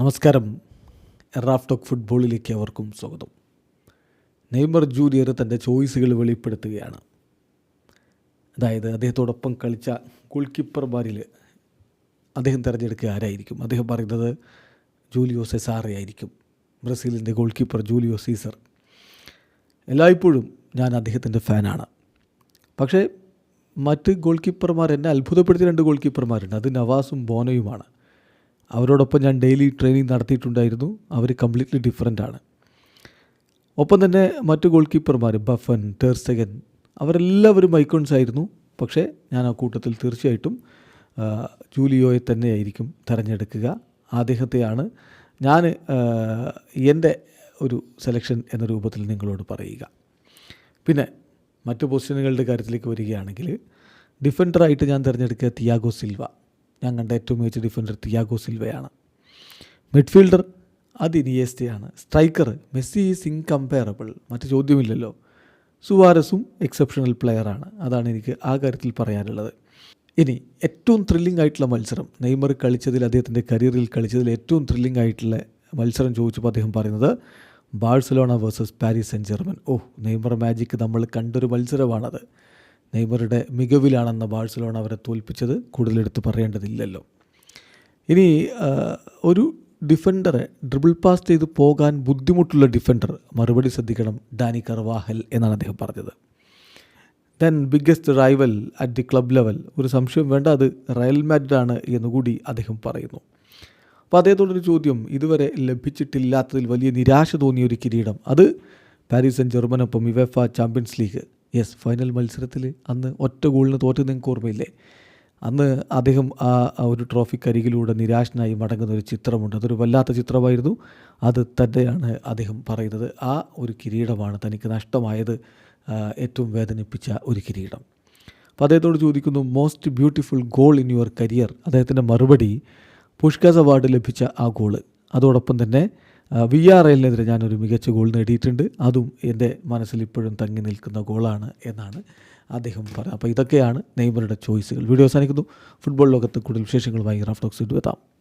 നമസ്കാരം. എറാഫ് ടോക്ക് ഫുട്ബോളിലേക്ക് അവർക്കും സ്വാഗതം. നെയ്മർ ജൂനിയർ തന്റെ ചോയ്സുകൾ വെളിപ്പെടുത്തുകയാണ്. അതായത് അദ്ദേഹത്തോടൊപ്പം കളിച്ച ഗോൾ കീപ്പർമാരിൽ അദ്ദേഹം തിരഞ്ഞെടുക്കുക ആരായിരിക്കും? അദ്ദേഹം പറയുന്നത് ജൂലിയോ സെസാറി ആയിരിക്കും. ബ്രസീലിന്റെ ഗോൾ കീപ്പർ ജൂലിയോ സീസർ. എല്ലായ്പ്പോഴും ഞാൻ അദ്ദേഹത്തിന്റെ ഫാനാണ്. പക്ഷേ മറ്റ് ഗോൾ കീപ്പർമാർ എന്നെ അത്ഭുതപ്പെടുത്തിയ രണ്ട് ഗോൾ കീപ്പർമാരുണ്ട് അത് നവാസും ബോനയുമാണ്. അവരോടൊപ്പം ഞാൻ ഡെയിലി ട്രെയിനിങ് നടത്തിയിട്ടുണ്ടായിരുന്നു. അവർ കംപ്ലീറ്റ്ലി ഡിഫറെന്റ് ആണ്. ഒപ്പം തന്നെ മറ്റു ഗോൾ കീപ്പർമാർ ബഫൻ ടേർസ്റ്റഗൻ അവരെല്ലാവരും ഐക്കോൺസ് ആയിരുന്നു. പക്ഷേ ഞാൻ ആ കൂട്ടത്തിൽ തീർച്ചയായിട്ടും ജൂലിയോയെ തന്നെയായിരിക്കും തിരഞ്ഞെടുക്കുക. അദ്ദേഹത്തെയാണ് ഞാൻ എന്റെ ഒരു സെലക്ഷൻ എന്ന രൂപത്തിൽ നിങ്ങളോട് പറയുക. പിന്നെ മറ്റു പൊസിഷനുകളുടെ കാര്യത്തിലേക്ക് വരികയാണെങ്കിൽ ഡിഫൻഡറായിട്ട് ഞാൻ തിരഞ്ഞെടുക്കുക തിയാഗോ സിൽവ ഞാൻ കണ്ട ഏറ്റവും മികച്ച ഡിഫൻഡർ തിയാഗോ സിൽവയാണ്. മിഡ്ഫീൽഡർ അത് ഇനിയേസ്റ്റയാണ്. സ്ട്രൈക്കർ മെസ്സി ഈസ് ഇൻകമ്പയറബിൾ മറ്റു ചോദ്യമില്ലല്ലോ. സുവാരസും എക്സെപ്ഷണൽ പ്ലെയറാണ് അതാണ് എനിക്ക് ആ കാര്യത്തിൽ പറയാനുള്ളത്. ഇനി ഏറ്റവും ത്രില്ലിംഗ് ആയിട്ടുള്ള മത്സരം. നെയ്മർ കളിച്ചതിൽ അദ്ദേഹത്തിന്റെ കരിയറിൽ കളിച്ചതിൽ ഏറ്റവും ത്രില്ലിംഗ് ആയിട്ടുള്ള മത്സരം ചോദിച്ചപ്പോൾ അദ്ദേഹം പറയുന്നത് Barcelona versus Paris Saint Germain oh Neymar magic നമ്മൾ കണ്ടൊരു മത്സരമാണത്. നെയ്മറുടെ മികവിലാണെന്ന ബാഴ്സലോണ അവരെ തോൽപ്പിച്ചത് കൂടുതലെടുത്ത് പറയേണ്ടതില്ലല്ലോ. ഇനി ഒരു ഡിഫൻഡറെ ഡ്രിബിൾ പാസ് ചെയ്ത് പോകാൻ ബുദ്ധിമുട്ടുള്ള ഡിഫൻഡർ മറുപടി ശ്രദ്ധിക്കണം ഡാനി കർവാഹൽ എന്നാണ് അദ്ദേഹം പറഞ്ഞത്. Then biggest rival at the club level. ഒരു സംശയം വേണ്ട അത് റയൽ മാഡ്രിഡ് ആണ് എന്നുകൂടി അദ്ദേഹം പറയുന്നു. അപ്പോൾ അദ്ദേഹത്തോടൊരു ചോദ്യം ഇതുവരെ ലഭിച്ചിട്ടില്ലാത്തതിൽ വലിയ നിരാശ തോന്നിയ ഒരു കിരീടം അത് Paris ജർമ്മനൊപ്പം UEFA champions league yes final മത്സരത്തിൽ അന്ന് ഒറ്റ ഗോളിന് തോറ്റ് നിങ്ങൾക്ക് ഓർമ്മയില്ലേ? അന്ന് അദ്ദേഹം ആ ഒരു ട്രോഫിക്കരികിലൂടെ നിരാശനായി മടങ്ങുന്ന ഒരു ചിത്രമുണ്ട്. അതൊരു വല്ലാത്ത ചിത്രമായിരുന്നു. അത് തന്നെയാണ് അദ്ദേഹം പറയുന്നത്. ആ ഒരു കിരീടമാണ് തനിക്ക് നഷ്ടമായത് ഏറ്റവും വേദനിപ്പിച്ച ഒരു കിരീടം. അപ്പോൾ അദ്ദേഹത്തോട് ചോദിക്കുന്നു most beautiful goal in your career അദ്ദേഹത്തിന്റെ മറുപടി പുഷ്കാസ് അവാർഡ് ലഭിച്ച ആ ഗോൾ അതോടൊപ്പം തന്നെ വി ആർ എല്ലിനെതിരെ ഞാനൊരു മികച്ച ഗോൾ നേടിയിട്ടുണ്ട്. അതും എന്റെ മനസ്സിൽ ഇപ്പോഴും തങ്ങി നിൽക്കുന്ന ഗോളാണ് എന്നാണ് അദ്ദേഹം പറയുന്നത്. അപ്പോൾ ഇതൊക്കെയാണ് നെയ്മറുടെ ചോയ്സുകൾ. വീഡിയോ അവസാനിക്കുന്നു. ഫുട്ബോൾ ലോകത്ത് കൂടുതൽ വിശേഷങ്ങളുമായി റാഫ് ടോക്സ് എത്താം.